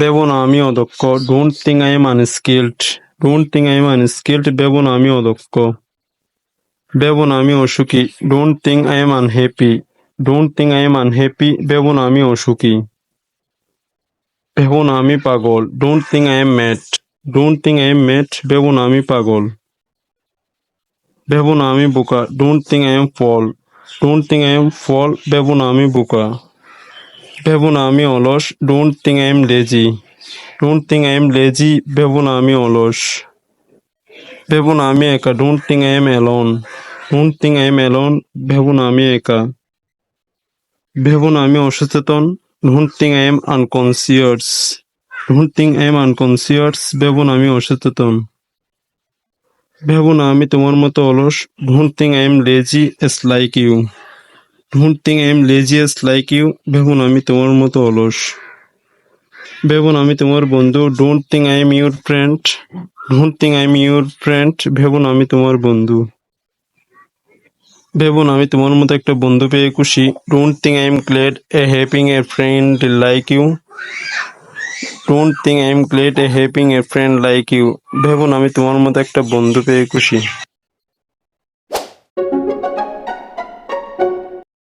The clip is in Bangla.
ভেবো না আমি অদক্ষ। Don't think I am unskilled don't think I am unskilled ভেবো না আমি অদক্ষ। ভেবো না আমি অসুখী don't think I am unhappy don't think I am unhappy ভেবো না আমি অসুখী ভেবো না, আমি পাগল। Don't think I am mad. Don't think I am mad ভেবো না, আমি পাগল। ভেবো না, আমি বোকা। Don't think I am fool. Don't think I am fool ভেবো না, আমি বোকা। ভেবো না, আমি অলস। Don't think I am lazy don't think I am lazy ভেবো না, আমি অলস। ভেবো না, আমি একা। Don't think I am alone don't think I am alone ভেবো না, আমি একা। ভেবো না, আমি অসচেতন। Don't think I am unconscious don't think I am unconscious ভেবো না, আমি অসচেতন। ভেবো না, আমি তোমার মতো অলস। Don't think I am lazy as like you don't think I am lazy as like you ভেবো না আমি তোমার মতো অলস। ভেবো আমি তোমার বন্ধু। Don't think I am your friend don't think I am your friend ভেবো না আমি তোমার বন্ধু। ভেবো আমি তোমার মতো একটা বন্ধু পেয়ে খুশি। Don't think I am glad a হ্যাপিং a friend like you don't think I am glad a হ্যাপিং a friend like you ভেবো না আমি তোমার মতো একটা বন্ধু পেয়ে খুশি।